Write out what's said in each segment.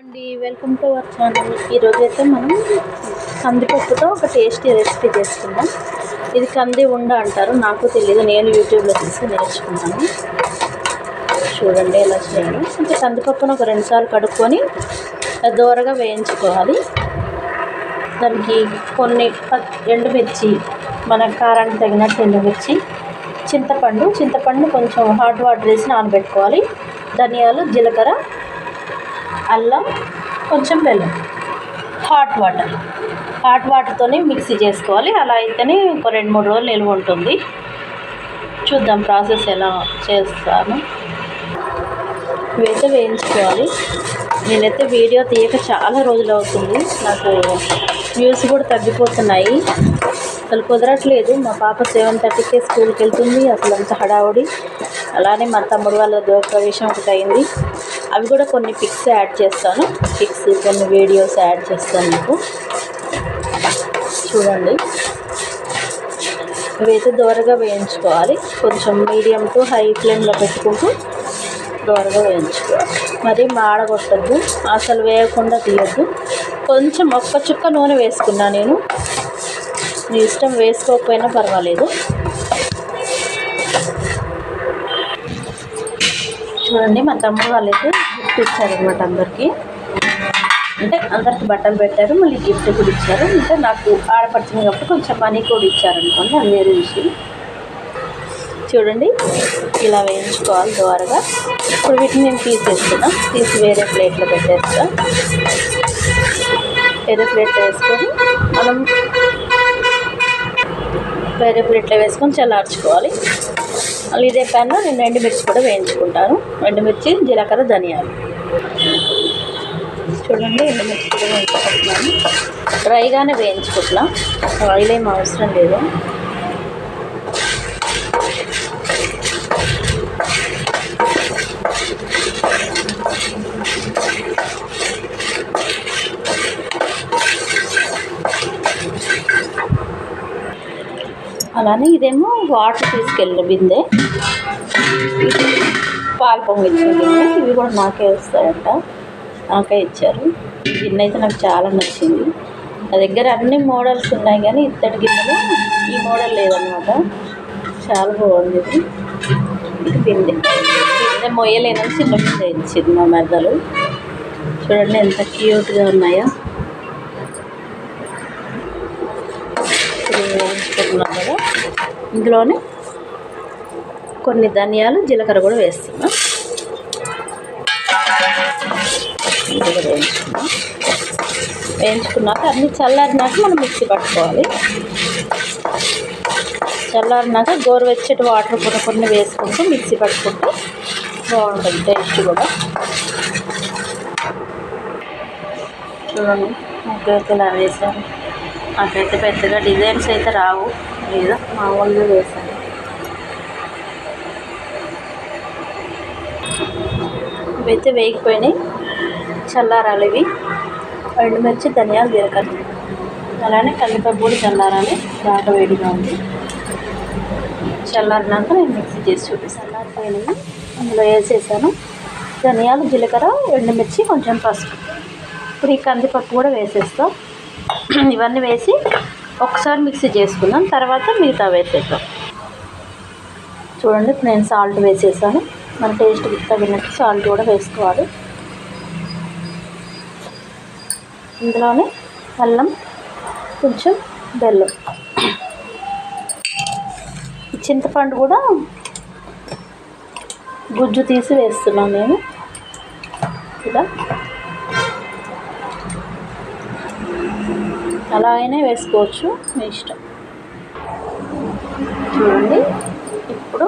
అండి welcome to our channel ఈరోజు అయితే మనం కందిపప్పుతో ఒక టేస్టీ రెసిపీ చేసుకుందాం. ఇది కంది ఉండ అంటారు నాకు తెలియదు నేను యూట్యూబ్లో చూసి నేర్చుకున్నాను చూడండి ఎలా చేయాలి. అంటే కందిపప్పును ఒక రెండు సార్లు కడుక్కొని దోరగా వేయించుకోవాలి. దానికి కొన్ని ప- ఎండుమిర్చి మన కారానికి తగినట్టు ఎండుమిర్చి చింతపండు చింతపండు కొంచెం హాట్ వాటర్ వేసి నానబెట్టుకోవాలి. ధనియాలు జీలకర్ర అల్లం కొంచెం బెల్లం. హాట్ వాటర్ హాట్ వాటర్తోనే మిక్సీ చేసుకోవాలి. అలా అయితేనే ఒక రెండు మూడు రోజులు నిల్వ ఉంటుంది. చూద్దాం ప్రాసెస్ ఎలా చేస్తాను. ఇవైతే వేయించుకోవాలి. నేనైతే వీడియో తీయక చాలా రోజులు అవుతుంది. నాకు వ్యూస్ కూడా తగ్గిపోతున్నాయి. అసలు కుదరట్లేదు. మా పాప సెవెన్ థర్టీకే స్కూల్కి వెళ్తుంది. అసలు అంత హడావుడి. అలానే మా తమ్ముడు వాళ్ళ గృహప్రవేశం ఒకటి అయింది. అవి కూడా కొన్ని పిక్స్ యాడ్ చేస్తాను. పిక్స్ కొన్ని వీడియోస్ యాడ్ చేస్తాను మీకు. చూడండి. ఇవైతే దోరగా వేయించుకోవాలి. కొంచెం మీడియం టు హై ఫ్లేమ్లో పెట్టుకుంటూ దోరగా వేయించుకోవాలి. మరి మాడగొట్టద్దు. అసలు వేయకుండా తీయద్దు. కొంచెం ఒక్క చుక్క నూనె వేసుకున్నా నేను. మీ ఇష్టం వేసుకోకపోయినా పర్వాలేదు. చూడండి మా తమ్ముడు వాళ్ళైతే గిఫ్ట్ ఇచ్చారనమాట అందరికీ. అంటే అందరికి బట్టలు పెట్టారు మళ్ళీ గిఫ్ట్ కూడా ఇచ్చారు. అంటే నాకు ఆడపడుతుంది కాబట్టి కొంచెం మనీ కూడా ఇచ్చారనుకోండి అది వేరే విషయం. చూడండి ఇలా వేయించుకోవాలి ద్వారగా. ఇప్పుడు వీటిని నేను తీసేస్తున్నా. తీసి వేరే ప్లేట్లో పెట్టేస్తా. వేరే ప్లేట్లో వేసుకొని మనం వేరే ప్లేట్లో వేసుకొని చల్లార్చుకోవాలి. ఇదే ప్యాన్లో నేను ఎండుమిర్చి కూడా వేయించుకుంటాను. ఎండుమిర్చి జీలకర్ర ధనియాలు. చూడండి ఎండుమిర్చి కూడా వేయించుకుంటున్నాను. డ్రైగానే వేయించుకుంటున్నా. ఆయిల్ ఏం అవసరం లేదు. కానీ ఇదేమో వాటర్ తీసుకెళ్ళిన బిందె. పాలు పొంగిచ్చిన బిందె. ఇవి కూడా నాకే వస్తాయంట. నాకే ఇచ్చారు. ఈ గిన్నె అయితే నాకు చాలా నచ్చింది. నా దగ్గర అన్ని మోడల్స్ ఉన్నాయి కానీ ఇత్తడి గిన్నెలు ఈ మోడల్ లేదనమాట చాలా బాగుంది ఇది. ఇది బిందె. బిందె మొయ్యలేనని చిన్న బిందె ఇచ్చింది మా మెదలు. చూడండి ఎంత క్యూట్గా ఉన్నాయో. ఇప్పుడు వేయించుకుంటున్నాం కదా ఇందులోనే కొన్ని ధనియాలు జీలకర్ర కూడా వేస్తున్నా. వేయించుకున్నాం. వేయించుకున్నాక అన్ని చల్లారినాక మనం మిక్సీ పట్టుకోవాలి. చల్లారినాక గోరువెచ్చటి వాటర్ కూడా కొన్ని వేసుకుంటూ మిక్సీ పట్టుకుంటే బాగుంటుంది టేస్ట్ కూడా. చూడండి నాకైతే ఇలా వేసాను నాకైతే పెద్దగా డిజైన్స్ అయితే రావు. ఏదో మామూలుగా వేసాను ఇవైతే వేగిపోయినాయి. చల్లారాలు ఇవి. ఎండుమిర్చి ధనియాలు జీలకర్ర. అలానే కందిపప్పు కూడా చల్లారాలి. బాగా వేడిగా ఉంది. చల్లారినాక నేను మిక్సీ చేసి చూపిస్తాను. చల్లారిపోయినవి అందులో వేసేసాను. ధనియాలు జీలకర్ర ఎండుమిర్చి కొంచెం పసుపు. ఇప్పుడు ఈ కందిపప్పు కూడా వేసేస్తాం. ఇవన్నీ వేసి ఒకసారి మిక్సీ చేసుకుందాం తర్వాత మిగతా వేసేద్దాం. చూడండి నేను సాల్ట్ వేసేసాను. మన టేస్ట్ తగినట్టు సాల్ట్ కూడా వేసుకోవాలి. ఇందులోనే అల్లం కొంచెం బెల్లం. చింతపండు కూడా గుజ్జు తీసి వేస్తున్నాను నేను ఇలా. అలా అయినా వేసుకోవచ్చు మీ ఇష్టం. చూడండి ఇప్పుడు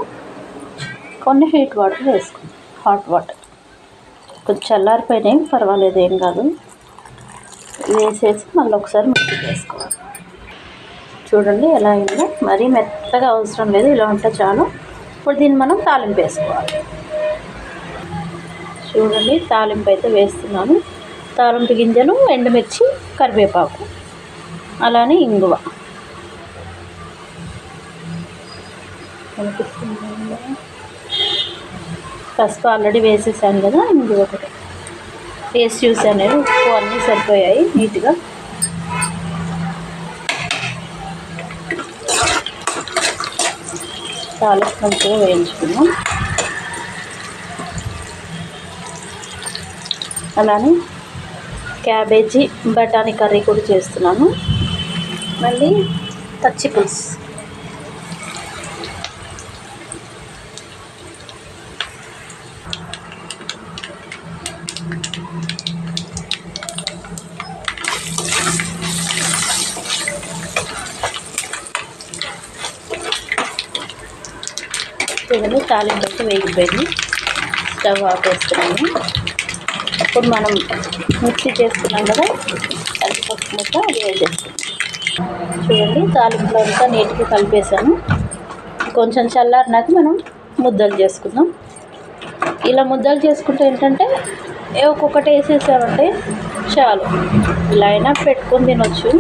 కొన్ని హీట్ వాటర్ వేసుకుందాం హాట్ వాటర్. కొంచెం చల్లారిపోయినాయి పర్వాలేదు ఏం కాదు. వేసేసి మళ్ళీ ఒకసారి మిక్సీ వేసుకోవాలి చూడండి ఎలా అయిందో మరీ మెత్తగా అవసరం లేదు ఇలా ఉంటే చాలు. ఇప్పుడు దీన్ని మనం తాలింపు వేసుకోవాలి. చూడండి తాలింపు అయితే వేస్తున్నాను. తాలింపు గింజలు ఎండుమిర్చి కరివేపాకు. అలానే ఇంగువ. కనిపిస్తుంది పసుపు ఆల్రెడీ వేసేసాను కదా ఇంగువ ఒకటి. వేసి చూసాను నేను ఉప్పు అన్నీ సరిపోయాయి నీట్గా. చాలా మంచిగా వేయించుకున్నాం. అలానే క్యాబేజీ బఠానీ కర్రీ కూడా చేస్తున్నాను. మళ్ళీ పచ్చి పులుసు. చూడండి తాలింపు అయితే వేగిపోయింది. స్టవ్ ఆపేస్తున్నాము ఇప్పుడు మనం మిక్సీ చేసుకున్నాం కదా కలిపి ముక్క అది వేసేస్తాం చూడండి తాలింపులో అంతా నీట్గా కలిపేసాను కొంచెం చల్లారినాక మనం ముద్దలు చేసుకుందాం. ఇలా ముద్దలు చేసుకుంటే ఏంటంటే ఏ ఒక్కొక్కటి వేసేసామంటే చాలు. ఇలా అయినా పెట్టుకొని తినొచ్చు.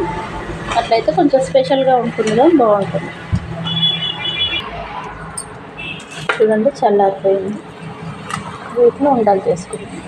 అట్లయితే కొంచెం స్పెషల్గా ఉంటుందిగా బాగుంటుంది. చూడండి చల్లారిపోయింది. వీటిలో ఉండాలి చేసుకుంటాం.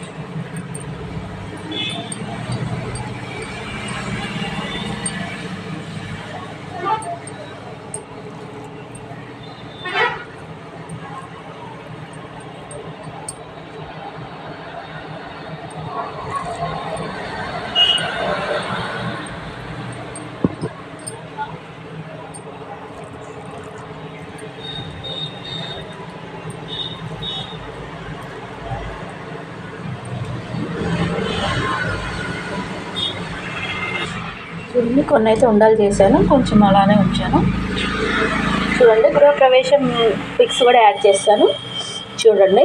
చూడండి కొన్ని అయితే ఉండాలి చేశాను. కొంచెం అలానే ఉంచాను. చూడండి గృహప్రవేశం పిక్స్ కూడా యాడ్ చేస్తాను. చూడండి.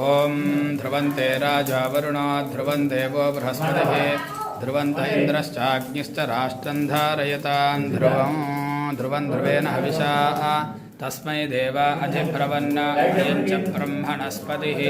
ॐ ध्रुवन्ते राजा वरुणा ध्रुवं देवो बृहस्पति ध्रुवंत इन्द्रश्चाग्निश्च राष्ट्रं ध्रुवं ध्रुवं ध्रुवेण हविषा तस्मै देव अयं च ब्रह्मणस्पतिः